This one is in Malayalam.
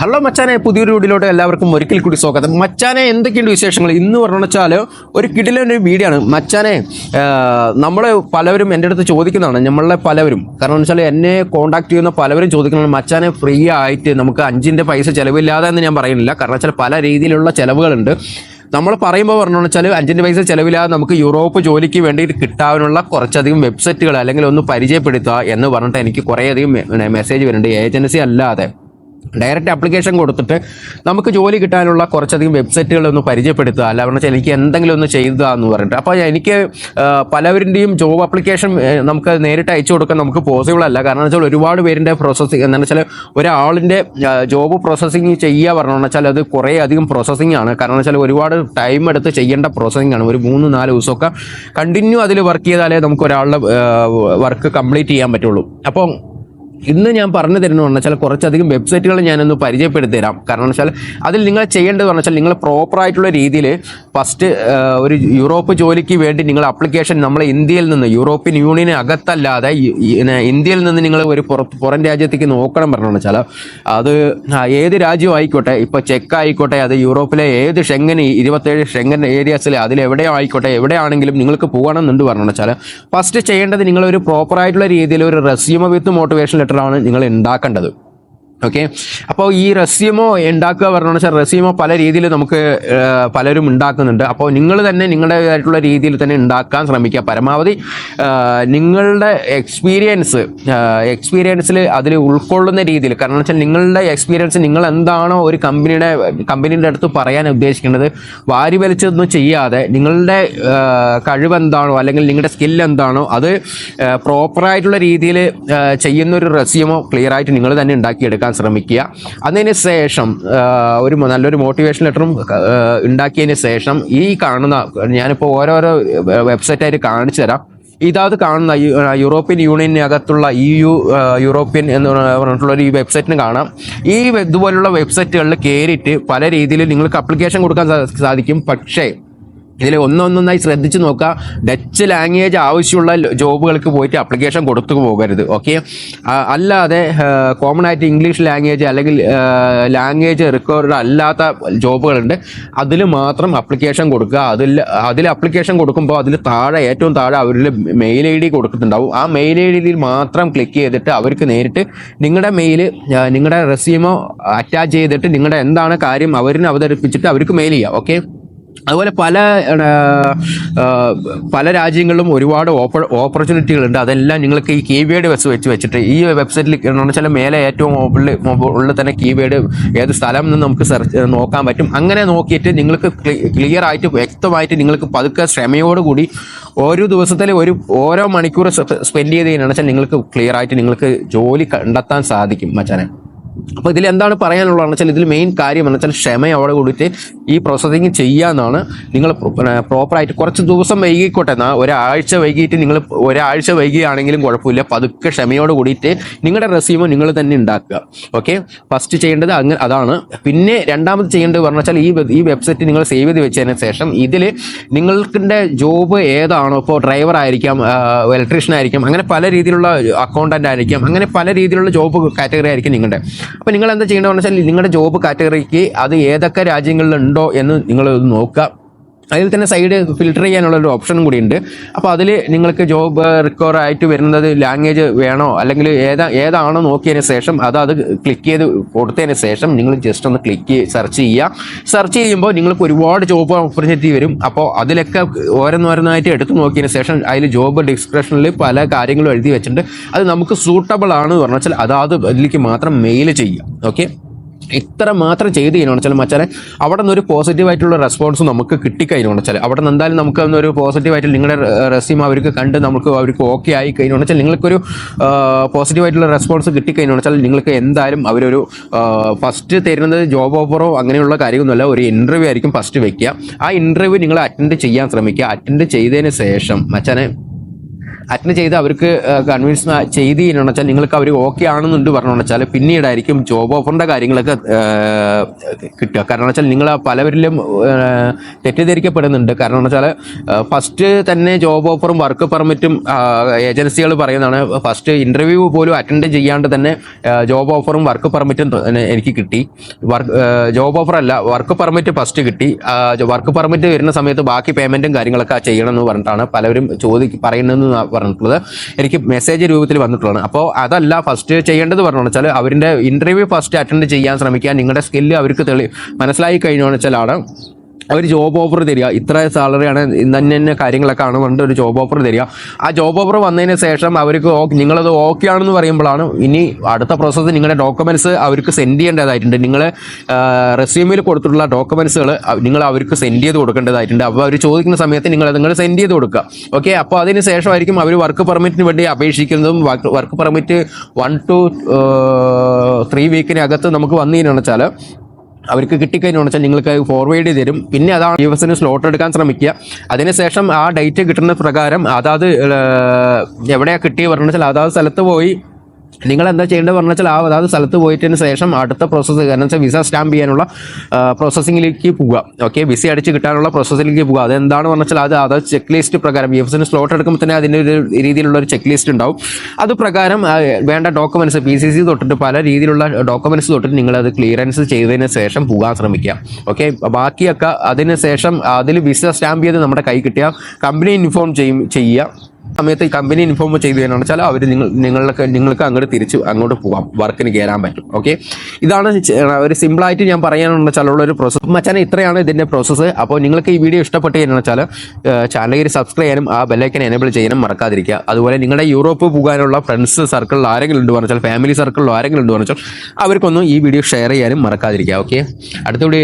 ഹലോ മച്ചാനെ പുതിയൊരു വീഡിയോയിലോട്ട് എല്ലാവർക്കും ഒരിക്കൽ കൂടി സ്വാഗതം. മച്ചാനെ എന്തൊക്കെയുണ്ട് വിശേഷങ്ങൾ? ഇന്ന് പറഞ്ഞു വെച്ചാൽ ഒരു കിടിലൊരു വീഡിയോ ആണ് മച്ചാനെ നമ്മൾ പലവരും എന്റെ അടുത്ത് ചോദിക്കുന്നതാണ്. നമ്മളെ പലവരും. കാരണം എന്ന് വെച്ചാൽ എന്നെ കോൺടാക്ട് ചെയ്യുന്ന പലവരും ചോദിക്കുന്നതാണ് മച്ചാനെ ഫ്രീ ആയിട്ട് നമുക്ക് അഞ്ചിന്റെ പൈസ ചിലവില്ലാതെ എന്ന് ഞാൻ പറയുന്നില്ല. കാരണം വെച്ചാൽ പല രീതിയിലുള്ള ചിലവുകളുണ്ട്. നമ്മൾ പറയുമ്പോൾ പറഞ്ഞു വെച്ചാൽ അഞ്ചിന്റെ പൈസ ചിലവില്ലാതെ നമുക്ക് യൂറോപ്പ് ജോലിക്ക് വേണ്ടിയിട്ട് കിട്ടാനുള്ള കുറച്ചധികം വെബ്സൈറ്റുകൾ അല്ലെങ്കിൽ ഒന്ന് പരിചയപ്പെടുത്തുക എന്ന് പറഞ്ഞിട്ട് എനിക്ക് കുറേയധികം മെസ്സേജ് വരുന്നുണ്ട്. ഏജൻസി അല്ലാതെ. ഡയറക്റ്റ് അപ്ലിക്കേഷൻ കൊടുത്തിട്ട് നമുക്ക് ജോലി കിട്ടാനുള്ള കുറച്ചധികം വെബ്സൈറ്റുകൾ ഒന്ന് പരിചയപ്പെടുത്തുക. അല്ല പറഞ്ഞാൽ എനിക്ക് എന്തെങ്കിലും ഒന്ന് ചെയ്യുക എന്ന് പറഞ്ഞിട്ട്. അപ്പോൾ എനിക്ക് പലവരുടെയും ജോബ് അപ്ലിക്കേഷൻ നമുക്ക് നേരിട്ട് അയച്ചു കൊടുക്കാൻ നമുക്ക് പോസിബിൾ അല്ല. കാരണം വെച്ചാൽ ഒരുപാട് പേരിന്റെ പ്രോസസ്സിങ് എന്താണെന്ന് വെച്ചാൽ ഒരാളിന്റെ ജോബ് പ്രോസസ്സിങ് ചെയ്യുക പറഞ്ഞാൽ വെച്ചാൽ അത് കുറേ അധികം പ്രോസസ്സിങ് ആണ്. കാരണം വെച്ചാൽ ഒരുപാട് ടൈം എടുത്ത് ചെയ്യേണ്ട പ്രോസസ്സിങ് ആണ്. ഒരു മൂന്ന് നാല് ദിവസമൊക്കെ കണ്ടിന്യൂ അതിൽ വർക്ക് ചെയ്താലേ നമുക്ക് ഒരാളുടെ വർക്ക് കംപ്ലീറ്റ് ചെയ്യാൻ പറ്റുള്ളൂ. അപ്പോൾ ഇന്ന് ഞാൻ പറഞ്ഞു തരുന്നു വെച്ചാൽ കുറച്ചധികം വെബ്സൈറ്റുകൾ ഞാനൊന്ന് പരിചയപ്പെടുത്തി തരാം കാരണം വെച്ചാൽ അതിൽ നിങ്ങൾ ചെയ്യേണ്ടത് വെച്ചാൽ നിങ്ങൾ പ്രോപ്പറായിട്ടുള്ള രീതിയിൽ ഫസ്റ്റ് ഒരു യൂറോപ്പ് ജോലിക്ക് വേണ്ടി നിങ്ങൾ അപ്ലിക്കേഷൻ നമ്മൾ ഇന്ത്യയിൽ നിന്ന് യൂറോപ്യൻ യൂണിയന് അകത്തല്ലാതെ ഇന്ത്യയിൽ നിന്ന് നിങ്ങൾ ഒരു പുറത്ത് പുറം രാജ്യത്തേക്ക് നോക്കണം പറഞ്ഞു വെച്ചാൽ അത് ഏത് രാജ്യം ആയിക്കോട്ടെ ഇപ്പോൾ ചെക്ക് ആയിക്കോട്ടെ അത് യൂറോപ്പിലെ ഏത് ഷെങ്ങൻ ഇരുപത്തേഴ് ഷെങ്ങൻ ഏരിയാസിൽ അതിൽ എവിടെയോ ആയിക്കോട്ടെ എവിടെയാണെങ്കിലും നിങ്ങൾക്ക് പോകണമെന്നുണ്ട് പറഞ്ഞു വെച്ചാൽ ഫസ്റ്റ് ചെയ്യേണ്ടത് നിങ്ങൾ ഒരു പ്രോപ്പറായിട്ടുള്ള രീതിയിൽ ഒരു റെസ്യൂമ വിത്ത് മോട്ടിവേഷൻ ലെറ്റർ ആണ് നിങ്ങൾ ഉണ്ടാക്കേണ്ടത്. ഓക്കെ അപ്പോൾ ഈ റെസ്യൂമോ ഉണ്ടാക്കുക പറഞ്ഞു വെച്ചാൽ റെസ്യൂമോ പല രീതിയിൽ നമുക്ക് പലരും ഉണ്ടാക്കുന്നുണ്ട്. അപ്പോൾ നിങ്ങൾ തന്നെ നിങ്ങളുടേതായിട്ടുള്ള രീതിയിൽ തന്നെ ഉണ്ടാക്കാൻ ശ്രമിക്കുക. പരമാവധി നിങ്ങളുടെ എക്സ്പീരിയൻസ് എക്സ്പീരിയൻസിൽ അതിൽ ഉൾക്കൊള്ളുന്ന രീതിയിൽ കാരണം വെച്ചാൽ നിങ്ങളുടെ എക്സ്പീരിയൻസ് നിങ്ങൾ എന്താണോ ഒരു കമ്പനിയുടെ കമ്പനിയുടെ അടുത്ത് പറയാൻ ഉദ്ദേശിക്കുന്നത് വാരി വലിച്ചൊന്നും ചെയ്യാതെ നിങ്ങളുടെ കഴിവ് എന്താണോ അല്ലെങ്കിൽ നിങ്ങളുടെ സ്കിൽ എന്താണോ അത് പ്രോപ്പറായിട്ടുള്ള രീതിയിൽ ചെയ്യുന്ന ഒരു റെസ്യൂമോ ക്ലിയറായിട്ട് നിങ്ങൾ തന്നെ ഉണ്ടാക്കിയെടുക്കാൻ ശ്രമിക്കുക. അതിന് ശേഷം ഒരു നല്ലൊരു മോട്ടിവേഷൻ ലെറ്ററും ഉണ്ടാക്കിയതിന് ശേഷം ഈ കാണുന്ന ഞാനിപ്പോൾ ഓരോരോ വെബ്സൈറ്റായിട്ട് കാണിച്ചു തരാം. ഇതാത് കാണുന്ന യൂറോപ്യൻ യൂണിയനകത്തുള്ള ഇ യു യൂറോപ്യൻ എന്ന് പറഞ്ഞിട്ടുള്ള ഒരു വെബ്സൈറ്റിന് കാണാം. ഈ ഇതുപോലുള്ള വെബ്സൈറ്റുകളിൽ കയറിയിട്ട് പല രീതിയിൽ നിങ്ങൾക്ക് അപ്ലിക്കേഷൻ കൊടുക്കാൻ സാധിക്കും. പക്ഷേ ഇതിൽ ഒന്നൊന്നൊന്നായി ശ്രദ്ധിച്ച് നോക്കുക. ഡച്ച് ലാംഗ്വേജ് ആവശ്യമുള്ള ജോബുകൾക്ക് പോയിട്ട് അപ്ലിക്കേഷൻ കൊടുത്തു പോകരുത്. ഓക്കെ അല്ലാതെ കോമൺ ആയിട്ട് ഇംഗ്ലീഷ് ലാംഗ്വേജ് അല്ലെങ്കിൽ ലാംഗ്വേജ് റിക്വയർഡ് അല്ലാത്ത ജോബുകളുണ്ട്. അതിൽ മാത്രം അപ്ലിക്കേഷൻ കൊടുക്കുക. അതിൽ അതിൽ അപ്ലിക്കേഷൻ കൊടുക്കുമ്പോൾ അതിൽ താഴെ ഏറ്റവും താഴെ അവരിൽ മെയിൽ ഐ ഡി കൊടുത്തിട്ടുണ്ടാവും. ആ മെയിൽ ഐ ഡിയിൽ മാത്രം ക്ലിക്ക് ചെയ്തിട്ട് അവർക്ക് നേരിട്ട് നിങ്ങളുടെ മെയിൽ നിങ്ങളുടെ റെസ്യൂമോ അറ്റാച്ച് ചെയ്തിട്ട് നിങ്ങളുടെ എന്താണ് കാര്യം അവരിനെ അവതരിപ്പിച്ചിട്ട് അവർക്ക് മെയിൽ ചെയ്യാം. ഓക്കെ അതുപോലെ പല പല രാജ്യങ്ങളിലും ഒരുപാട് ഓപ്പ ഓപ്പർച്യൂണിറ്റികളുണ്ട് അതെല്ലാം നിങ്ങൾക്ക് ഈ കീവേഡ് വെച്ച് വെച്ച് വെച്ചിട്ട് ഈ വെബ്സൈറ്റിൽ വെച്ചാൽ മേലെ ഏറ്റവും മുകളിൽ ഉള്ളിൽ തന്നെ കീവേഡ് ഏത് സ്ഥലം നിന്ന് നമുക്ക് സെർച്ച് നോക്കാൻ പറ്റും. അങ്ങനെ നോക്കിയിട്ട് നിങ്ങൾക്ക് ക്ലിയർ ആയിട്ട് വ്യക്തമായിട്ട് നിങ്ങൾക്ക് പതുക്കെ ക്ഷമയോടുകൂടി ഓരോ ദിവസത്തിൽ ഒരു ഓരോ മണിക്കൂർ സ്പെൻഡ് ചെയ്ത് കഴിഞ്ഞാൽ നിങ്ങൾക്ക് ക്ലിയർ ആയിട്ട് നിങ്ങൾക്ക് ജോലി കണ്ടെത്താൻ സാധിക്കും മച്ചാനെ. അപ്പോൾ ഇതിൽ എന്താണ് പറയാനുള്ളതെന്ന് വെച്ചാൽ ഇതിൽ മെയിൻ കാര്യം എന്ന് വെച്ചാൽ ക്ഷമയോടെ കൂടിയിട്ട് ഈ പ്രോസസ്സിങ് ചെയ്യാന്നാണ് നിങ്ങൾ പ്രോപ്പറായിട്ട് കുറച്ച് ദിവസം വൈകിക്കോട്ടെ. എന്നാൽ ഒരാഴ്ച വൈകിയിട്ട് നിങ്ങൾ ഒരാഴ്ച വൈകിയാണെങ്കിലും കുഴപ്പമില്ല. പതുക്കെ ക്ഷമയോട് കൂടിയിട്ട് നിങ്ങളുടെ റെസ്യൂമോ നിങ്ങൾ തന്നെ ഉണ്ടാക്കുക. ഓക്കെ ഫസ്റ്റ് ചെയ്യേണ്ടത് അങ്ങനെ അതാണ്. പിന്നെ രണ്ടാമത് ചെയ്യേണ്ടത് പറഞ്ഞു വെച്ചാൽ ഈ ഈ വെബ്സൈറ്റ് നിങ്ങൾ സേവ് ചെയ്ത് വെച്ചതിന് ശേഷം ഇതിൽ നിങ്ങൾക്കിന്റെ ജോബ് ഏതാണോ ഇപ്പോൾ ഡ്രൈവർ ആയിരിക്കാം ഇലക്ട്രീഷ്യൻ ആയിരിക്കാം അങ്ങനെ പല രീതിയിലുള്ള അക്കൗണ്ടന്റ് ആയിരിക്കാം അങ്ങനെ പല രീതിയിലുള്ള ജോബ് കാറ്റഗറി ആയിരിക്കും നിങ്ങളുടെ. അപ്പോൾ നിങ്ങൾ എന്താ ചെയ്യേണ്ടതെന്ന് വെച്ചാൽ നിങ്ങളുടെ ജോബ് കാറ്റഗറിക്ക് അത് ഏതൊക്കെ രാജ്യങ്ങളിലുണ്ടോ എന്ന് നിങ്ങൾ നോക്കുക. അതിൽ തന്നെ സൈഡ് ഫിൽട്ടർ ചെയ്യാനുള്ള ഒരു ഓപ്ഷനും ഉണ്ട് അപ്പോൾ അതിൽ നിങ്ങൾക്ക് ജോബ് റിക്കവർ ആയിട്ട് വരുന്നത് ലാംഗ്വേജ് വേണോ? അല്ലെങ്കിൽ ഏതാ ഏതാണോ നോക്കിയതിന് ശേഷം അത് അത് ക്ലിക്ക് ചെയ്ത് കൊടുത്തതിന് ശേഷം നിങ്ങൾ ജസ്റ്റ് ഒന്ന് ക്ലിക്ക് സെർച്ച് ചെയ്യുക. സെർച്ച് ചെയ്യുമ്പോൾ നിങ്ങൾക്ക് ഒരുപാട് ജോബ് ഓപ്പർച്യൂണിറ്റി വരും. അപ്പോൾ അതിലൊക്കെ ഓരോന്നോരോന്നായിട്ട് എടുത്ത് നോക്കിയതിന് ശേഷം അതിൽ ജോബ് ഡിസ്ക്രിപ്ഷനിൽ പല കാര്യങ്ങളും എഴുതി വെച്ചിട്ടുണ്ട്. അത് നമുക്ക് സൂട്ടബിൾ ആണ് എന്ന് പറഞ്ഞാൽ അതാത് അതിലേക്ക് മാത്രം മെയിൽ ചെയ്യുക. ഓക്കെ ഇത്ര മാത്രം ചെയ്ത് കഴിഞ്ഞാൽ വെച്ചാൽ മച്ചാനെ അവിടെ നിന്ന് ഒരു പോസിറ്റീവ് ആയിട്ടുള്ള റെസ്പോൺസ് നമുക്ക് കിട്ടിക്കഴിഞ്ഞാൽ വെച്ചാൽ അവിടെ നിന്ന് എന്തായാലും നമുക്ക് ഒരു പോസിറ്റീവ് ആയിട്ട് നിങ്ങളുടെ റെസ്യൂം അവർക്ക് കണ്ട് നമുക്ക് അവർക്ക് ഓക്കെ ആയി കഴിഞ്ഞു വെച്ചാൽ നിങ്ങൾക്കൊരു പോസിറ്റീവ് ആയിട്ടുള്ള റെസ്പോൺസ് കിട്ടിക്കഴിഞ്ഞാൽ വെച്ചാൽ നിങ്ങൾക്ക് എന്തായാലും അവരൊരു ഫസ്റ്റ് തരുന്നത് ജോബ് ഓഫറോ അങ്ങനെയുള്ള കാര്യമൊന്നുമല്ല ഒരു ഇന്റർവ്യൂ ആയിരിക്കും ഫസ്റ്റ് വെക്കുക. ആ ഇന്റർവ്യൂ നിങ്ങൾ അറ്റൻഡ് ചെയ്യാൻ ശ്രമിക്കുക. അറ്റൻഡ് ചെയ്തതിന് ശേഷം മച്ചാനെ അറ്റൻഡ് ചെയ്ത് അവർക്ക് കൺവിൻസ് ചെയ്ത് വെച്ചാൽ നിങ്ങൾക്ക് അവർ ഓക്കെ ആണെന്നുണ്ട് പറഞ്ഞു വെച്ചാൽ പിന്നീടായിരിക്കും ജോബ് ഓഫറിന്റെ കാര്യങ്ങളൊക്കെ കിട്ടുക. കാരണം വെച്ചാൽ നിങ്ങൾ പലവരിലും തെറ്റിദ്ധരിക്കപ്പെടുന്നുണ്ട്. കാരണം വെച്ചാൽ ഫസ്റ്റ് തന്നെ ജോബ് ഓഫറും വർക്ക് പെർമിറ്റും ഏജൻസികൾ പറയുന്നതാണ്. ഫസ്റ്റ് ഇന്റർവ്യൂ പോലും അറ്റൻഡ് ചെയ്യാണ്ട് തന്നെ ജോബ് ഓഫറും വർക്ക് പെർമിറ്റും എനിക്ക് കിട്ടി. വർക്ക് ജോബ് ഓഫർ അല്ല വർക്ക് പെർമിറ്റ് ഫസ്റ്റ് കിട്ടി. വർക്ക് പെർമിറ്റ് വരുന്ന സമയത്ത് ബാക്കി പേയ്മെന്റും കാര്യങ്ങളൊക്കെ ചെയ്യണമെന്ന് പറഞ്ഞിട്ടാണ് പലവരും ചോദി പറയുന്നതെന്ന് പറഞ്ഞിട്ടുള്ളത്. എനിക്ക് മെസ്സേജ് രൂപത്തിൽ വന്നിട്ടുള്ളതാണ്. അപ്പോൾ അതല്ല ഫസ്റ്റ് ചെയ്യേണ്ടത് പറഞ്ഞു വെച്ചാൽ അവരിന്റെ ഇന്റർവ്യൂ ഫസ്റ്റ് അറ്റൻഡ് ചെയ്യാൻ ശ്രമിക്കുക നിങ്ങളുടെ സ്കില്ല് അവർക്ക് തെളി മനസ്സിലായി കഴിഞ്ഞു വെച്ചാലാണ് അവർ ജോബ് ഓഫർ തരിക. ഇത്ര സാലറിയാണ് ഇന്ന ഇന്ന കാര്യങ്ങളൊക്കെ ആണ് പറഞ്ഞിട്ട് ഒരു ജോബ് ഓഫർ തരിക. ആ ജോബ് ഓഫർ വന്നതിന് ശേഷം അവർക്ക് നിങ്ങളത് ഓക്കെ ആണെന്ന് പറയുമ്പോഴാണ് ഇനി അടുത്ത പ്രോസസ്സ് നിങ്ങളുടെ ഡോക്യുമെന്റ്സ് അവർക്ക് സെൻഡ് ചെയ്യേണ്ടതായിട്ടുണ്ട്. നിങ്ങൾ റെസ്യൂമിൽ കൊടുത്തിട്ടുള്ള ഡോക്യുമെന്റ്സുകൾ നിങ്ങൾ അവർക്ക് സെൻഡ് ചെയ്ത് കൊടുക്കേണ്ടതായിട്ടുണ്ട്. അപ്പോൾ അവർ ചോദിക്കുന്ന സമയത്ത് നിങ്ങൾ നിങ്ങൾ സെൻഡ് ചെയ്ത് കൊടുക്കുക. ഓക്കെ അപ്പോൾ അതിന് ശേഷമായിരിക്കും അവർ വർക്ക് പെർമിറ്റിന് വേണ്ടി അപേക്ഷിക്കുന്നതും work permit one two three വീക്കിനകത്ത് നമുക്ക് വന്നു കഴിഞ്ഞാൽ അവർക്ക് കിട്ടിക്കഴിഞ്ഞാൽ വെച്ചാൽ നിങ്ങൾക്ക് ഫോർവേഡ് ചെയ്ത് തരും. പിന്നെ അതാണ് ദിവസത്തിന് സ്ലോട്ട് എടുക്കാൻ ശ്രമിക്കുക. അതിനുശേഷം ആ ഡേറ്റ് കിട്ടുന്ന പ്രകാരം അതാത് എവിടെയാണ് കിട്ടിയ പറഞ്ഞാൽ അതാത് സ്ഥലത്ത് പോയി നിങ്ങൾ എന്താ ചെയ്യേണ്ടത് പറഞ്ഞു വെച്ചാൽ ആ അതാത് സ്ഥലത്ത് പോയിട്ടതിന് ശേഷം അടുത്ത പ്രോസസ്സ് കാരണം വെച്ചാൽ വിസ സ്റ്റാമ്പ് ചെയ്യാനുള്ള പ്രോസസ്സിങ്ങിലേക്ക് പോവുക. ഓക്കെ വിസ അടിച്ച് കിട്ടാനുള്ള പ്രോസസ്സിലേക്ക് പോവുക. അതെന്താണ് പറഞ്ഞു വെച്ചാൽ അത് അത് ചെക്ക് ലിസ്റ്റ് പ്രകാരം ബി എഫ് എസിന് സ്ലോട്ട് എടുക്കുമ്പോൾ തന്നെ അതിന്റെ ഒരു രീതിയിലുള്ള ഒരു ചെക്ക് ലിസ്റ്റ് ഉണ്ടാവും. അത് പ്രകാരം വേണ്ട ഡോക്യുമെന്റ്സ് പി സി സി തൊട്ടിട്ട് പല രീതിയിലുള്ള ഡോക്യുമെന്റ്സ് തൊട്ടിട്ട് നിങ്ങൾ അത് ക്ലിയറൻസ് ചെയ്തതിന് ശേഷം പോകാൻ ശ്രമിക്കുക. ഓക്കെ ബാക്കിയൊക്കെ അതിന് ശേഷം അതിൽ വിസ സ്റ്റാമ്പ് ചെയ്ത് നമ്മുടെ കൈ കിട്ടിയ കമ്പനി ഇൻഫോം ചെയ്യും ചെയ്യുക. സമയത്ത് ഈ കമ്പനി ഇൻഫോം ചെയ്തു തന്നെയാണ് വെച്ചാൽ അവർ നിങ്ങൾ നിങ്ങളൊക്കെ നിങ്ങൾക്ക് അങ്ങോട്ട് തിരിച്ച് അങ്ങോട്ട് പോകാം വർക്കിന് കയറാൻ പറ്റും. ഓക്കെ ഇതാണ് ഒരു സിമ്പിളായിട്ട് ഞാൻ പറയാനുള്ള വെച്ചാലുള്ള ഒരു പ്രോസസ്സ് മച്ചാൻ ഇത്രയാണ് ഇതിന്റെ പ്രോസസ്സ് അപ്പോൾ നിങ്ങൾക്ക് ഈ വീഡിയോ ഇഷ്ടപ്പെട്ട് കഴിഞ്ഞാൽ വെച്ചാൽ ചാനൽ സബ്സ്ക്രൈബ് ചെയ്യാനും ആ ബെല്ലൈക്കൻ എനേബിൾ ചെയ്യാനും മറക്കാതിരിക്കുക. അതുപോലെ നിങ്ങളുടെ യൂറോപ്പ് പോകാനുള്ള ഫ്രണ്ട്സ് സർക്കിളിൽ ആരെങ്കിലും ഉണ്ട് പറഞ്ഞാൽ ഫാമിലി സർക്കിളിൽ ആരെങ്കിലും ഉണ്ട് പറഞ്ഞാൽ അവർക്കൊന്നും ഈ വീഡിയോ ഷെയർ ചെയ്യാനും മറക്കാതിരിക്കുക. ഓക്കെ അടുത്ത വീഡിയോ